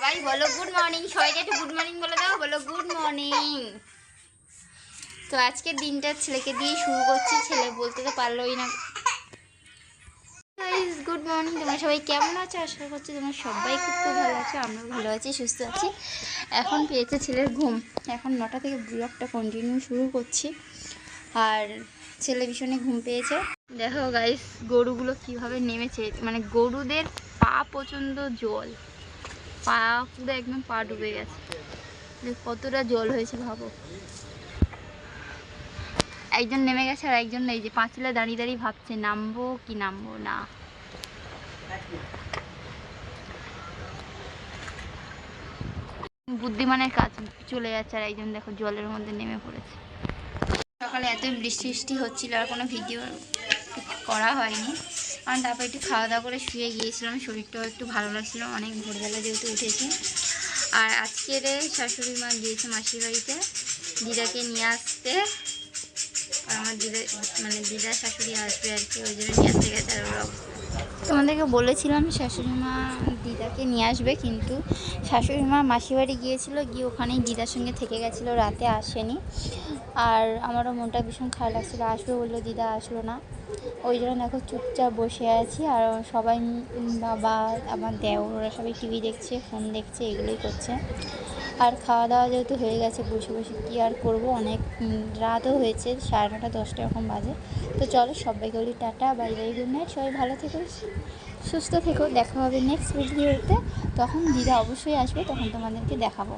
সবাই বলো good morning সবাইকে একটু গুড মর্নিং বলে দাও, বলো গুড মর্নিং তো আজকের দিনটা ছেলেকে দিয়ে শুরু করছি, ছেলে বলতে তো পারলোই না। গুড মর্নিং তোমরা সবাই কেমন আছো? আশা করছি তোমরা সবাই খুব খুব ভালো আছো আমরাও ভালো আছি, সুস্থ আছি। এখন পেয়েছে ছেলের ঘুম। এখন নটা থেকে ব্লগটা কন্টিনিউ শুরু করছি। আর ছেলে ভীষণে ঘুম পেয়েছে। দেখো গাইস গরুগুলো কীভাবে নেমেছে মানে গরুদের পা পর্যন্ত জল। পা পুরো একদম পা ডুবে গেছে। যে কতটা জল হয়েছে ভাবো। একজন নেমে গেছে আর একজন এই যে পাঁচিলে দাঁড়িয়ে দাঁড়িয়ে ভাবছে, নামবো কি নামবো না। বুদ্ধিমানের কাজ চলে যাচ্ছে আর একজন দেখো জলের মধ্যে নেমে পড়েছে। সকালে এত বৃষ্টি বৃষ্টি হচ্ছিল আর কোনো ভিডিও করা হয়নি। কারণ তারপর একটু খাওয়া দাওয়া করে শুয়ে গিয়েছিলাম, শরীরটাও একটু ভালো লাগছিল, অনেক ভোরবেলা যেহেতু উঠেছি। আর আজকের শাশুড়ি মা গিয়েছে মাসির বাড়িতে, দিদাকে নিয়ে আসতে। আর আমার দিদা মানে দিদা শাশুড়ি আসবে আর কি, ওই জন্য নিয়ে আসতে গেছে আর তোমাদেরকে বলেছিলাম শাশুড়ি মা দিদাকে নিয়ে আসবে, কিন্তু শাশুড়ি মা মাসি বাড়ি গিয়েছিল, গিয়ে ওখানেই দিদার সঙ্গে থেকে গেছিল, রাতে আসেনি। আর আমারও মনটা ভীষণ খারাপ লাগছিল, আসবে বলল দিদা আসলো না। ওই জন্য দেখো চুপচাপ বসে আছি, আর সবাই বাবা, আমার দেওর ওরা সবাই টিভি দেখছে, ফোন দেখছে, এগুলোই করছে। আর খাওয়া দাওয়া যেহেতু হয়ে গেছে, বসে বসে কী আর করব? অনেক রাতও হয়েছে, সাড়ে নটা দশটা এরকম বাজে। তো চলো সবাইকে বলি tata, bye bye, good night, সবাই ভালো থেকো। সুস্থ থেকো দেখা হবে নেক্সট ভিডিওতে তখন দিদা অবশ্যই আসবে তখন তোমাদেরকে দেখাবো।